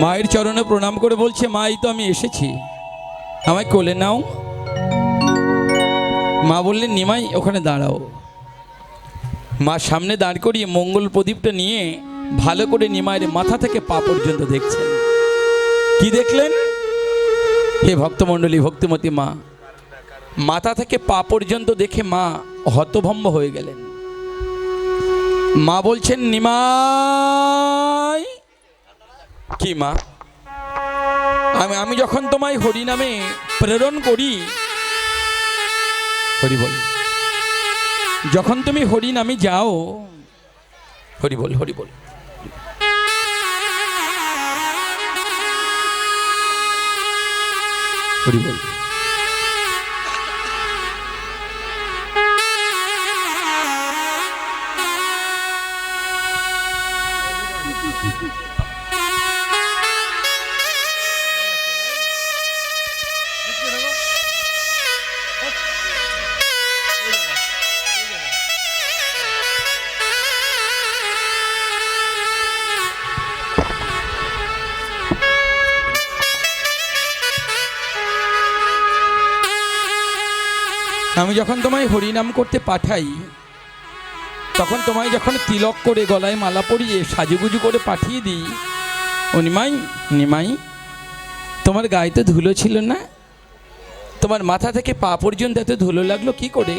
মায়ের চরণে প্রণাম করে বলছে মা এই তো আমি এসেছি। আমায় কোলে নাও। মা বললেন, নিমাই, ওখানে দাঁড়াও। মা সামনে দাঁড় করিয়ে মঙ্গল প্রদীপটা নিয়ে ভালো করে নিমায়ের মাথা থেকে পা পর্যন্ত দেখছেন। কি দেখলেন? হে ভক্তমণ্ডলী, ভক্তিমতী মা, মাথা থেকে পা পর্যন্ত দেখে মা হতভম্ব হয়ে গেলেন। মা বলছেন নিমাই কি মা? আমি আমি যখন তোমায় হরি নামে প্রেরণ করি, হরি বল। যখন তুমি হরি নামে যাও, হরি বল হরি বল। হরি বল। আমি যখন তোমায় হরিনাম করতে পাঠাই, তখন তোমায় যখন তিলক করে গলায় মালা পরিয়ে সাজুগুজু করে পাঠিয়ে দিই ও নিমাই নিমাই তোমার গায়ে তো ধুলো ছিল না? তোমার মাথা থেকে পা পর্যন্ত এত ধুলো লাগল কি করে?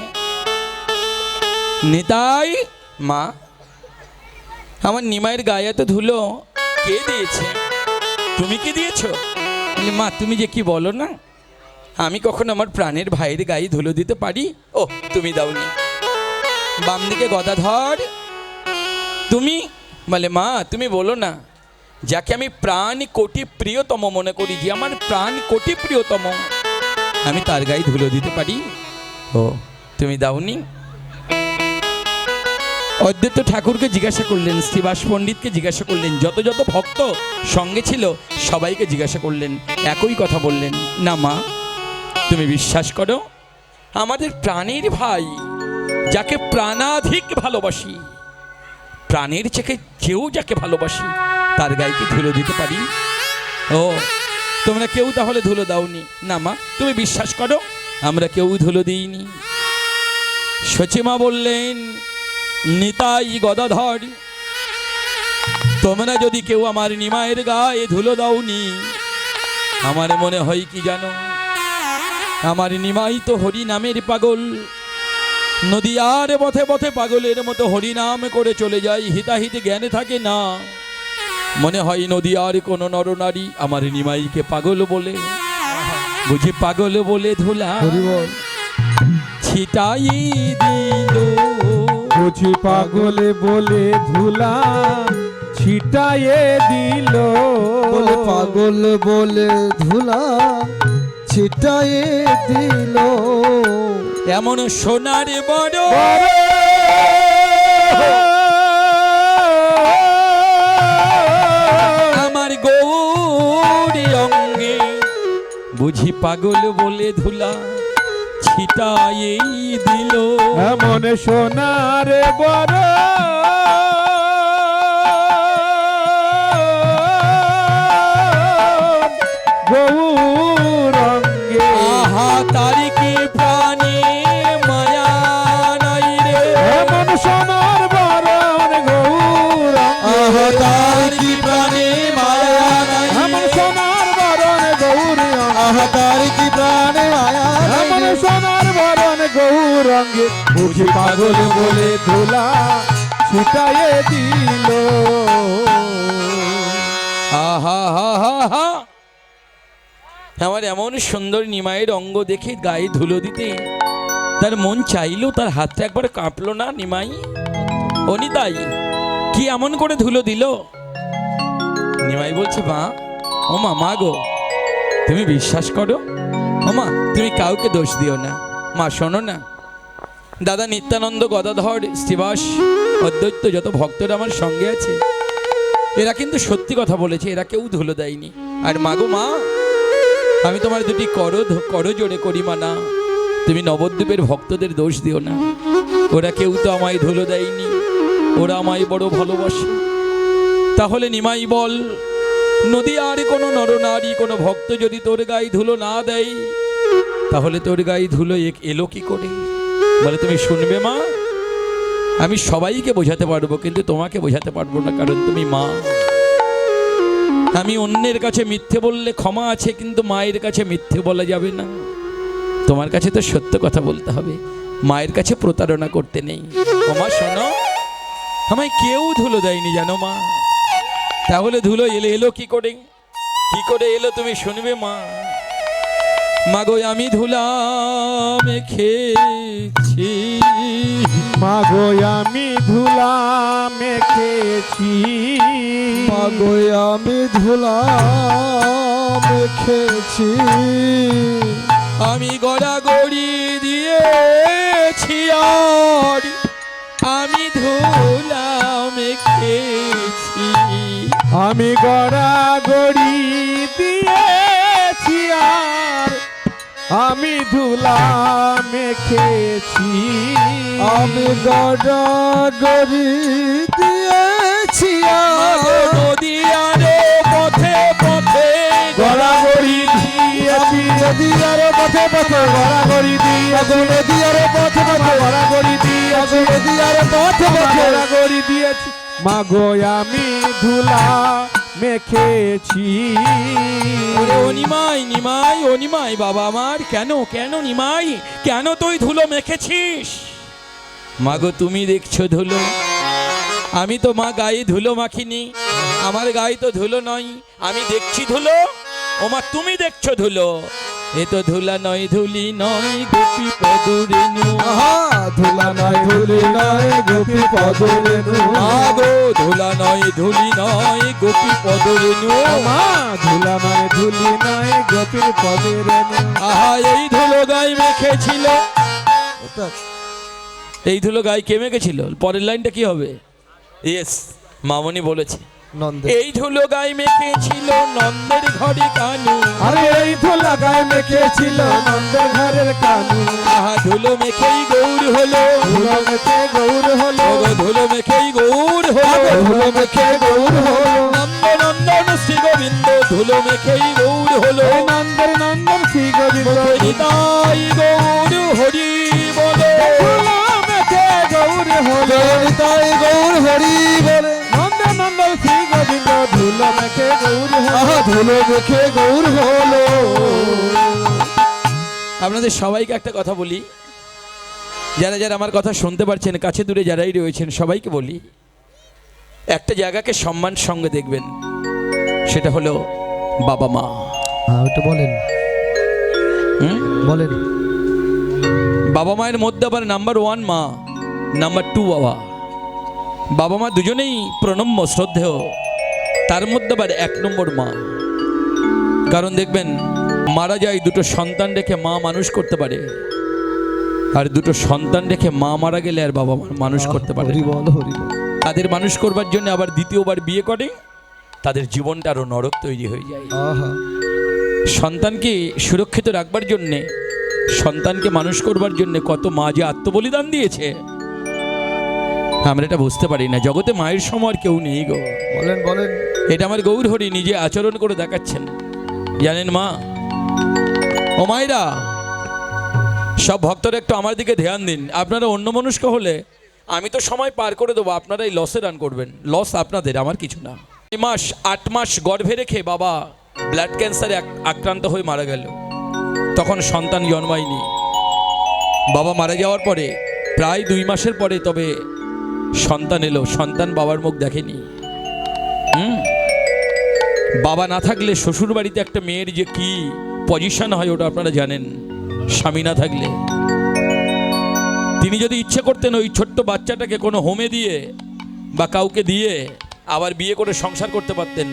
নিতাই, মা, আমার নিমাইয়ের গায়ে এত ধুলো কে দিয়েছে? তুমি কি দিয়েছ? মা, তুমি যে কি বলো না? আমি কখন আমার প্রাণের ভাইয়ের গায়ে ধুলো দিতে পারি? ও, তুমি দাওনি। বাম দিকে গদাধর তুমি? বলে, মা, তুমি বলো না। যাকে আমি প্রাণ কোটি প্রিয়তম মনে করি, যে আমার প্রাণ কোটি প্রিয়তম, আমি তার গায়ে ধুলো দিতে পারি? ও, তুমি দাওনি? অদ্বৈত ঠাকুরকে জিজ্ঞাসা করলেন, শ্রীবাস পণ্ডিতকে জিজ্ঞাসা করলেন, যত যত ভক্ত সঙ্গে ছিল, সবাইকে জিজ্ঞাসা করলেন, একই কথা বললেন, না, মা তুমি বিশ্বাস করো? আমাদের প্রাণের ভাই, যাকে প্রাণাধিক ভালোবাসি, প্রাণের চেকে যেও যাকে ভালোবাসি, তার গায়ে ধুলো দিতে পারি? ও, তোমরা কেউ তাহলে ধুলো দাওনি। না মা, তুমি বিশ্বাস করো? আমরা কেউ ধুলো দিইনি। সচিমা বললেন, নিতাই গদাধর, তোমরা যদি কেউ আমার নিমায়ের গায়ে ধুলো দাওনি, আমার মনে হয় কি জানো? আমার নিমাই তো হরি নামের পাগল। নদীয়ার পথে পথে পাগলের মতো হরি নাম করে চলে যায় হিতাহিত জ্ঞানে থাকে না। মনে হয় নদী নদীয়ার কোনো নরনারী আমার নিমাইকে পাগল বলে। বুঝি পাগল বলে ধুলা। ছিটাই দিল। বুঝি পাগল বলে ধুলা। ছিটায়ে দিল। বলে পাগল বলে ধুলা। ছিটায়ে দিল। এমন সোনার বড় আমার গৌরী অঙ্গে বুঝি পাগল বলে ধুলা ছিটাই দিল। এমন সোনার বড় গৌরঙ্গে বুঝি পাগল বলে ধুলা ছিটায়ে দিল। আমার এমন সুন্দর নিমাইয়ের অঙ্গ দেখে গায়ে ধুলো দিতে তার মন চাইলো, তার হাতটা একবার কাঁপলো না নিমাই? অনিতাই, কি এমন করে ধুলো দিল? নিমাই বলছে, মা, ও মা মা গো, তুমি বিশ্বাস করো? ও মা, তুমি কাউকে দোষ দিও না। মা, শোনো না দাদা নিত্যানন্দ গদাধর শ্রীবাস অদ্বৈত যত ভক্তরা আমার সঙ্গে আছে, এরা কিন্তু সত্যি কথা বলেছে, এরা কেউ ধুলো দেয়নি। আর মাগো মা, আমি তোমার দুটি করো করো জোরে করি মানা, তুমি নবদ্বীপের ভক্তদের দোষ দিও না। ওরা কেউ তো আমায় ধুলো দেয়নি, ওরা আমায় বড় ভালোবাসে। তাহলে নিমাই বল, নদী আর কোনো নরনারী কোনো ভক্ত যদি তোর গায়ে ধুলো না দেয়, তাহলে তোর গায়ে ধুলো এক- এলো কি করে? বলে, তুমি শুনবে মা? আমি সবাইকে বোঝাতে পারব, কিন্তু তোমাকে বোঝাতে পারব না, কারণ তুমি মা। আমি অন্যের কাছে মিথ্যে বললে ক্ষমা আছে, কিন্তু মায়ের কাছে মিথ্যে বলা যাবে না। তোমার কাছে তো সত্য কথা বলতে হবে। মায়ের কাছে প্রতারণা করতে নেই। ওমা শোনো। আমায় কেউ ধুলো দেয়নি, জানো মা? তাহলে ধুলো এলে এলো কি করে? কি করে এলো তুমি শুনবে মা? মাগো, আমি ধুলাম খেয়েছি। মাগো আমি ধুলা মেখেছি। মাগো আমি ধুলা মেখেছি। আমি গড়াগড়ি দিয়েছি আর আমি ধুলাম খেয়েছি আমি গড়া গড়ি আমি ধুলা মেখেছি। আমি গড়া গড়ি দিয়েছি আর পথে পথে গড়াগড়ি দিয়েছি নদীয়ার পথে পথে গড়াগড়ি দিয়েছি নদীয়ার পথে পথে গড়াগড়ি দিয়েছি নদীয়ার পথে পথে। গড়াগড়ি দিয়েছি। মাগো আমি ধুলা মেখেছি। ও নিমাই নিমাই ও নিমাই বাবা আমার কেন কেন নিমাই? কেন তুই ধুলো মেখেছিস? মাগো তুমি দেখছ ধুলো? আমি তো মা গায়ে ধুলো মাখিনি আমার গায়ে তো ধুলো নয়। আমি দেখছি ধুলো? ও মা তুমি দেখছ ধুলো? এ তো ধুলা নয় ধুলি নয় গোপী পদুরেনু আহা! নয় ধুলি নয় গোপী পদরেনু আগো ধুলা নয় ধুলি নয় গোপী মা ধুলা নয় ধুলি নয় পদের আহা এই ধুলো গায়ে মেখেছিল। এই ধুলো গায়ে কে মেখেছিল? পরের লাইনটা কি হবে? ইয়েস মামনি বলেছে। এই ধুলো গায়ে মেখেছিল নন্দের ঘরে কানু। আরে এই ধুলা গায়ে মেখেছিল নন্দের ঘরের কানু। ধুলো মেখেই গৌর হলো। ধুলো মেখে গৌর হলো। ধুলো মেখেই গৌর হলো। ধুলো মেখে গৌর হলো। নন্দ নন্দন শ্রী গোবিন্দ ধুলো মেখেই গৌর হলো। এই নন্দের নন্দন শ্রী গোবিন্দ হরিতাই গৌর হরি বলে। ধুলো মেখে গৌর হলো। তাই গৌর হরি বলে। নন্দের নন্দন শ্রী গোবিন্দ ধুলো মেখে গৌর হলো। ধুলো মেখে গৌর হলো। আপনাদের সবাইকে একটা কথা বলি। যারা যারা আমার কথা শুনতে পারছেন কাছে দূরে যারাই রয়েছেন সবাইকে বলি একটা জায়গাকে সম্মান সঙ্গে দেখবেন সেটা হলো বাবা মা। হ্যাঁ ওটা বলেন? বলেন। বাবা মায়ের মধ্যে আবার নাম্বার ওয়ান মা নাম্বার টু বাবা। বাবা মা দুজনেই প্রণম্য শ্রদ্ধেয়। তার মধ্যে আবার এক নম্বর মা। কারণ দেখবেন মারা যায় দুটো সন্তান রেখে মা মানুষ করতে পারে। আর দুটো সন্তান রেখে মা মারা গেলে আর বাবা মানুষ করতে পারে তাদের মানুষ করবার জন্য আবার দ্বিতীয়বার বিয়ে করে তাদের জীবনটা আরও নরক তৈরি হয়ে যায়। সন্তানকে সুরক্ষিত রাখবার জন্যে সন্তানকে মানুষ করবার জন্য কত মা যে আত্মবলিদান দিয়েছে আমরা এটা বুঝতে পারি না। জগতে মায়ের সময় আর কেউ নেই গো। বলেন বলেন। এটা আমার গৌর হরি নিজে আচরণ করে দেখাচ্ছেন। জানেন মা ও সব ভক্তরা একটু আমার দিকে ধ্যান দিন। আপনারা অন্য মনস্ক হলে আমি তো সময় পার করে দেবো, আপনারা এই লসে রান করবেন। লস আপনাদের, আমার কিছু না। এই মাস, আট মাস গর্ভে রেখে বাবা ব্লাড ক্যান্সারে আক্রান্ত হয়ে মারা গেল। তখন সন্তান জন্মায়নি। বাবা মারা যাওয়ার পরে, প্রায় দুই মাসের পরে তবে সন্তান এলো। সন্তান বাবার মুখ দেখেনি। বাবা না থাকলে শ্বশুর বাড়িতে একটা মেয়ের যে কি পজিশন হয়, ওটা আপনারা জানেন। স্বামী না থাকলে। তিনি যদি ইচ্ছে করতেন ওই ছোট্ট বাচ্চাটাকে কোনো হোমে দিয়ে বা কাউকে দিয়ে আবার বিয়ে করে সংসার করতে পারতেন।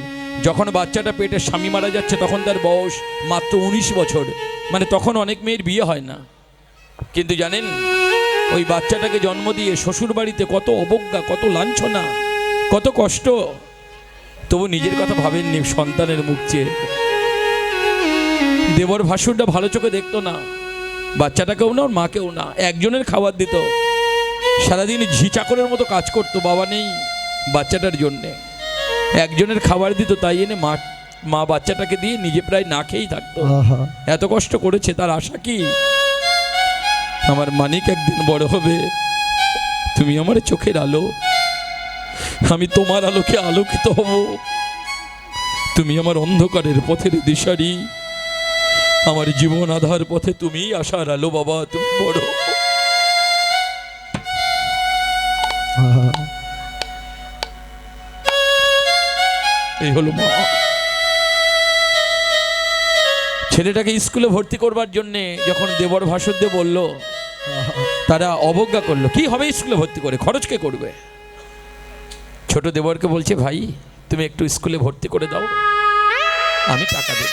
যখন বাচ্চাটা পেটে স্বামী মারা যাচ্ছে, তখন তার বয়স মাত্র উনিশ বছর। মানে তখন অনেক মেয়ের বিয়ে হয় না। কিন্তু জানেন, ওই বাচ্চাটাকে জন্ম দিয়ে শ্বশুর বাড়িতে কত অবজ্ঞা, কত লাঞ্ছনা, কত কষ্ট। তবু নিজের কথা ভাবেননি, সন্তানের মুখ চেয়ে। দেবর ভাসুরটা ভালো চোখে দেখতো না। বাচ্চাটাকেও না ওর মাকেও না। একজনের খাবার দিত। সারাদিন ঝি চাকরের মতো কাজ করতো বাবা নেই বাচ্চাটার জন্যে। একজনের খাবার দিত তাই এনে মা মা বাচ্চাটাকে দিয়ে নিজে প্রায় না খেয়েই থাকতো। এত কষ্ট করেছে তার আশা কি? আমার মানিক একদিন বড় হবে। তুমি আমার চোখের আলো। আমি তোমার আলোকে আলোকিত হব। তুমি আমার অন্ধকারের পথের দিশারি। আমার জীবন আধার পথে তুমি আশার আলো বাবা, তুমি বড়। এই হলো মা। ছেলেটাকে স্কুলে ভর্তি করবার জন্যে যখন দেবর ভাসুরদেব বলল, তারা অবজ্ঞা করল, কি হবে স্কুলে ভর্তি করে? খরচ কে করবে? ছোট দেবরকে বলছে, ভাই, তুমি একটু স্কুলে ভর্তি করে দাও। আমি টাকা দেব।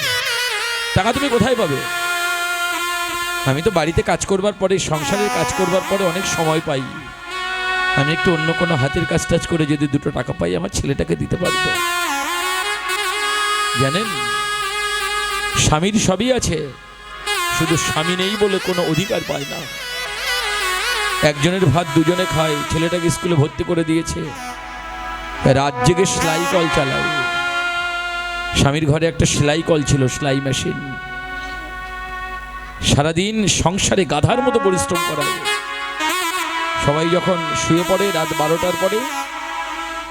টাকা তুমি কোথায় পাবে? আমি তো বাড়িতে কাজ করবার পরে, সংসারের কাজ করবার পরে অনেক সময় পাই। আমি একটু অন্য কোনো হাতের কাজ টাজ করে যদি দুটো টাকা পাই, আমার ছেলেটাকে দিতে পারব। জানেন, স্বামীর সবই আছে, শুধু স্বামী নেই বলে কোনো অধিকার পায় না। একজনের ভাত দুজনে খায়, ছেলেটাকে স্কুলে ভর্তি করে দিয়েছে। রাত জেগে সেলাই কল চালায়। স্বামীর ঘরে একটা সেলাই কল ছিল, সেলাই মেশিন। সারাদিন সংসারে গাধার মতো পরিশ্রম করায় সবাই যখন শুয়ে পড়ে রাত বারোটার পরে,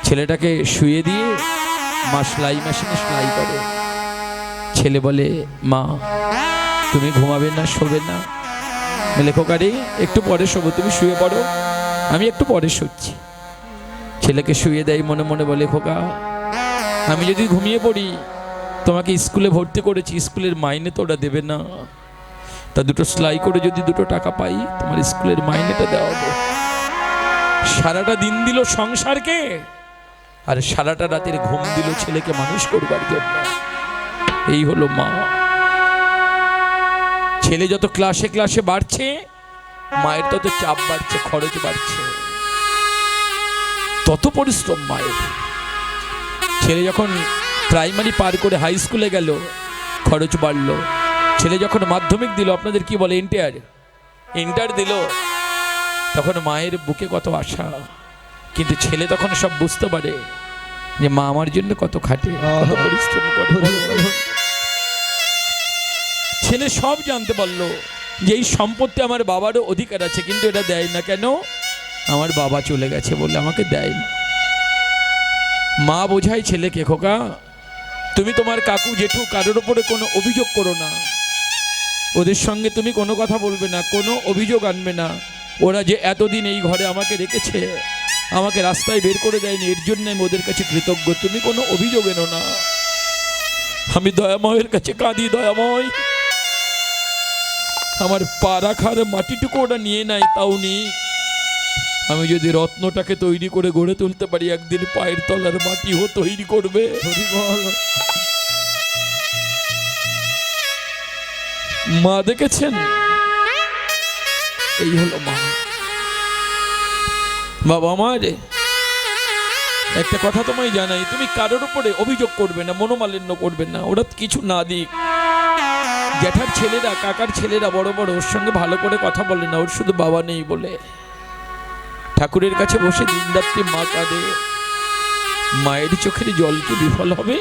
ছেলেটাকে শুয়ে দিয়ে মা সেলাই মেশিনে সেলাই করে। ছেলে বলে, মা, তুমি ঘুমাবে না, শোবে না। লেখকারে একটু পরে শোবো, তুমি শুয়ে পড়ো, আমি একটু পরে শুচ্ছি। ছেলেকে শুয়ে দেয়, মনে মনে বলে, খোকা আমি যদি ঘুমিয়ে পড়ি, তোমাকে স্কুলে ভর্তি করেছি, স্কুলের মাইনে তো ওরা দেবে না। তা দুটো সেলাই করে যদি দুটো টাকা পাই, তোমার স্কুলের মাইনেটা দেওয়া হবে। সারাটা দিন দিল সংসারকে, আর সারাটা রাতের ঘুম দিল ছেলেকে মানুষ করবার জন্য। এই হলো মা। ছেলে যত ক্লাসে ক্লাসে বাড়ছে, মায়ের তত চাপ বাড়ছে, খরচ বাড়ছে। তত পরিশ্রম মায়ের। ছেলে যখন প্রাইমারি পার করে হাই স্কুলে গেল খরচ বাড়লো। ছেলে যখন মাধ্যমিক দিল আপনাদের কি বলে ইন্টার? ইন্টার দিল। তখন মায়ের বুকে কত আশা। কিন্তু ছেলে তখন সব বুঝতে পারে যে মা আমার জন্য কত খাটে কত পরিশ্রম করে। ছেলে সব জানতে পারল যে এই সম্পত্তি আমার বাবারও অধিকার আছে কিন্তু এটা দেয় না কেন? আমার বাবা চলে গেছে বলে আমাকে দেয় না মা বোঝায় ছেলেকে, খোকা, তুমি তোমার কাকু জেঠু কারোর ওপরে কোনো অভিযোগ করো না। ওদের সঙ্গে তুমি কোনো কথা বলবে না, কোনো অভিযোগ আনবে না। ওরা যে এতদিন এই ঘরে আমাকে রেখেছে, আমাকে রাস্তায় বের করে দেয়নি, এর জন্য আমি ওদের কাছে কৃতজ্ঞ। তুমি কোনো অভিযোগ এনো না। আমি দয়াময়ের কাছে কাঁদি, দয়াময়। আমার পা রাখার মাটিটুকু ওরা নিয়ে নাই তাও নেই। আমি যদি রত্নটাকে তৈরি করে গড়ে তুলতে পারি একদিন পায়ের তলার মাটিও তৈরি করবে। মা দেখেছেন? এই হলো মা। বাবা আমার একটা কথা তোমায় জানাই তুমি কারোর উপরে অভিযোগ করবে না মনোমালিন্য করবে না ওরা কিছু না দিক। জ্যাঠার ছেলেরা কাকার ছেলেরা বড় বড় ওর সঙ্গে ভালো করে কথা বলে না ওর শুধু বাবা নেই বলে। ঠাকুরের কাছে বসে দিন রাত্রি মা কাঁদে মায়ের চোখের জল কি বিফল হবে?